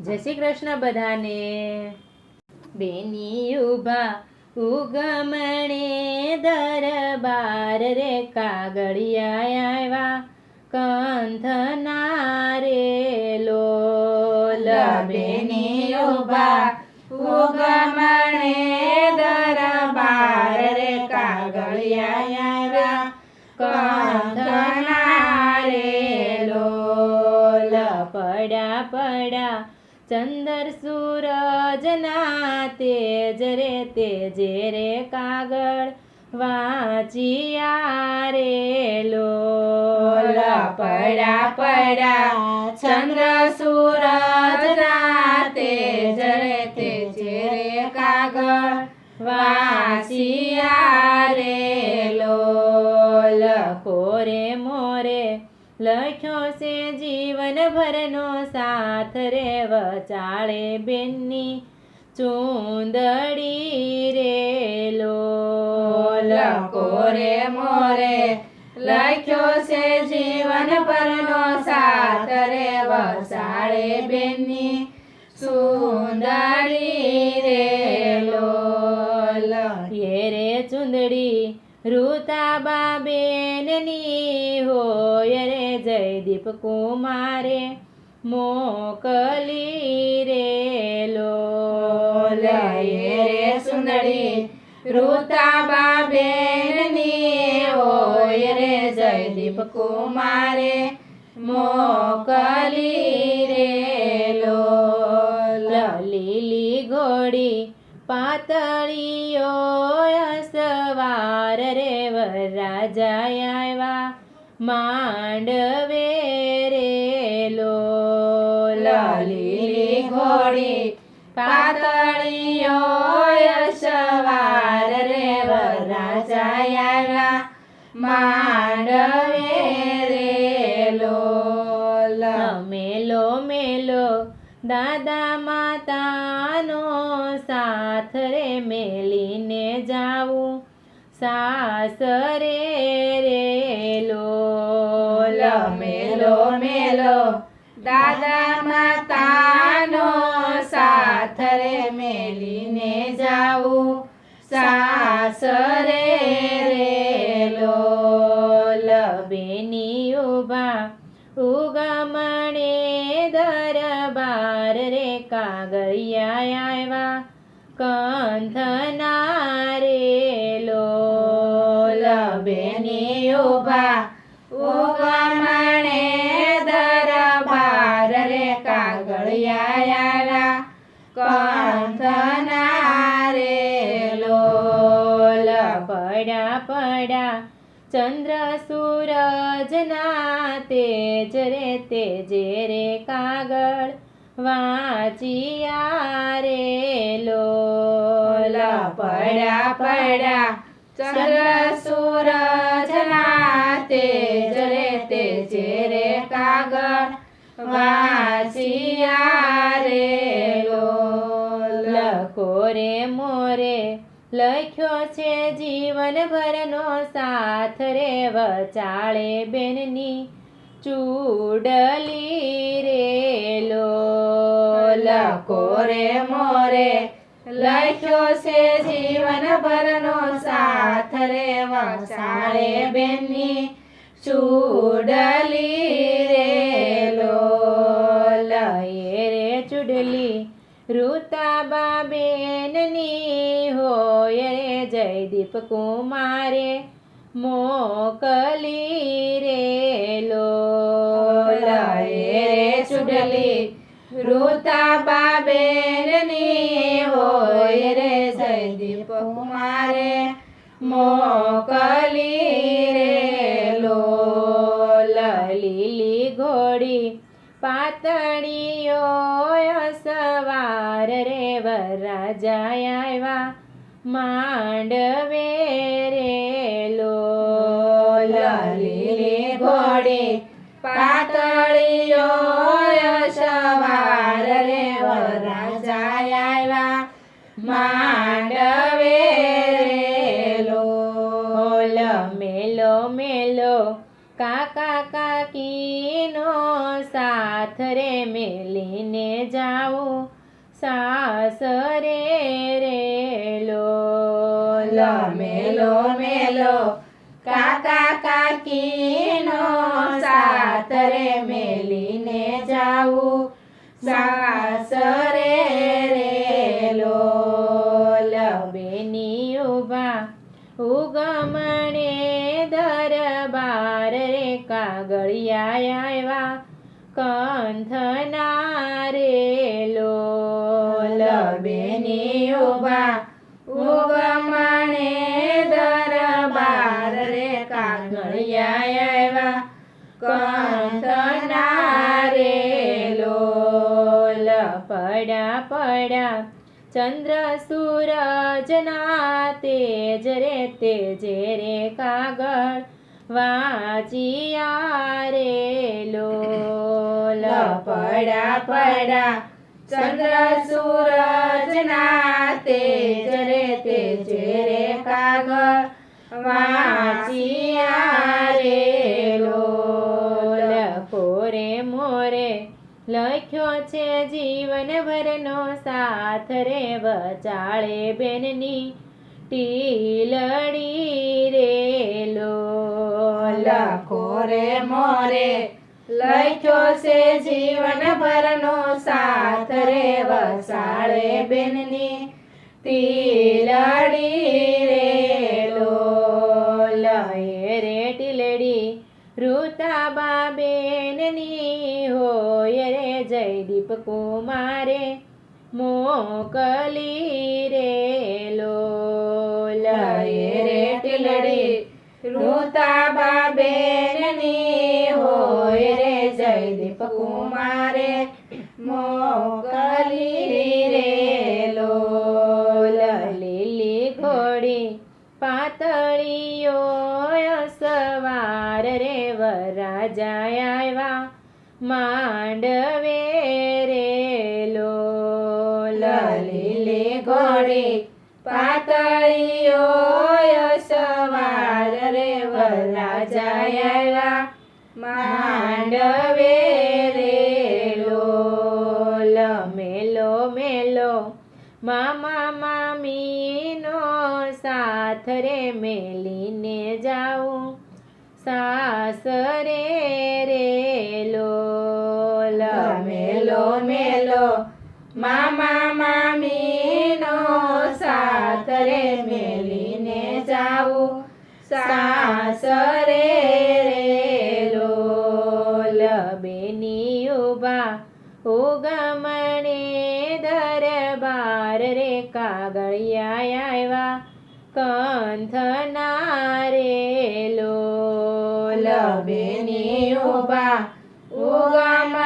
જય શ્રી કૃષ્ણ બધાને. બેની ઊભા ઉગમણે દરબાર રે કાગળિયા આવ્યા કંથના રે લોલ. બેની ઊભા ઉગમણે દરબાર રે કાગળિયા આવ્યા કંથના રે લોલ. પડા પડા ચંદર સૂરજના તેજ રે તેજે રે કાગળ વાંચિયા રે લોલ પડા પડા ચંદ્ર સૂરજના તેજ રે તેજે રે કાગળ વાંચિયા રે લોલ કોરે મોરે લખ્યો છે જીવન ભરનો સાથ રે વચાળે બેનની ચૂંદડી રે લોલ કોરે મોરે, લખ્યો છે જીવન પરનો સાથ રે વસાળે બેનની સુંદરી રે કુમારે મોકલી રે લો. રે સુંદરી ઋતાબા બેનની હોય રે જયદીપ કુમારે મોકલી રે લો. લીલી ઘોડી પાતળીઓ સવાર રે વરરાજા આવ્યા માંડવે ઘોડી પાતળીઓ સવાર રે વરા આવ્યા માંડવે રે લોલ મેલો મેલો દાદા માતાનો સાથ રે મેલીને જાવું સાસરે રે લોલ મેલો મેલો દાદા માતાનો સાથ રે મેલીને જાઉં સાસરે રેલો લબેની બેની ઊભા ઉગમણે દરબાર રે કાગળિયા આવ્યા કંથના રે લબેની બેની ઊભા ઉગમણે દરબાર રે કાગળિયા કંથના રે લોલ પડ્યા પડ્યા ચંદ્ર સૂરજના તેજ રે તેજે રે કાગળ વાંચિયા રે લોલ પડ્યા પડ્યા ચંદ્ર સૂરજના તેજ રે તેજે રે કાગળ વાંચિયા રે લોલ લખો રે મોરે લખ્યો છે જીવનભરનો સાથ રે વચાળે બેનની ચૂડલી રે લોલ કોરે મોરે લખ્યો છે જીવનભરનો સાથ રે વસાળે બેનની ચૂડલી કુમારે મોકલી રે લો. રે ચૂડલી રૂતાબા બેનની હોય રે જયદીપ કુમારે. મોકલી રે લોલ લીલી ઘોડી પાતળીઓ સવાર રે વરરાજા આવ્યા. માંડવે રે લોલ ઘોડી પાતળીઓ સવાર રે વરરાજા આવ્યા. માંડવે રે લોલ મેલો મેલો કાકા કાકીનો સાથ રે મેલીને જાઓ. સાસરે રે લોલ મેલો મેલો. કાકા કાકીનો સાથ રે મેલીને જાવું સાસરે રે લોલ બેની ઊભા ઉગમણે દરબાર રે કાગળિયા આવ્યા. કંથના રે લોલ બેની ઊભા પડ્યા પડ્યા ચંદ્ર સૂરજના તેજ રે તેજે રે કાગળ વાંચિયા રે લોલ પડ્યા પડ્યા ચંદ્ર સૂરજના તેજ રે તેજ રે કાગળ છે જીવન ભરનો સાથ રે વચાળે બેનની. ટીલડી રે લો, લખો રે મોરે, લખ્યો છે જીવન ભરનો સાથ રે વસાળે બેનની. તિલડી જયદીપ કુમારે મોકલી રે લોલ લય રે ટીલડી રૂતા બેનની હોય રે જયદીપ કુમારે. મોકલી રે લોલ લીલી ઘોડી પાતળીઓ સવાર રે વરાજા આવ્યા. માંડવે રે લોલ લીલી ઘોડે પાતળીઓ સવાર રે વલા આવ્યા. માંડવે રે લોલ મેલો મેલો મામા મામીનો સાથ રે મેલીને જાઉં. સાસરે મેલો મેલો. મામા મામીનો સાથ રે મેલીને જાવું. સાસરે રે લોલ બેની ઊભા ઉગમણે દરબાર રે કાગળિયા આવ્યા. કંથના રે લોલ બેની ઊભા ઉગમણે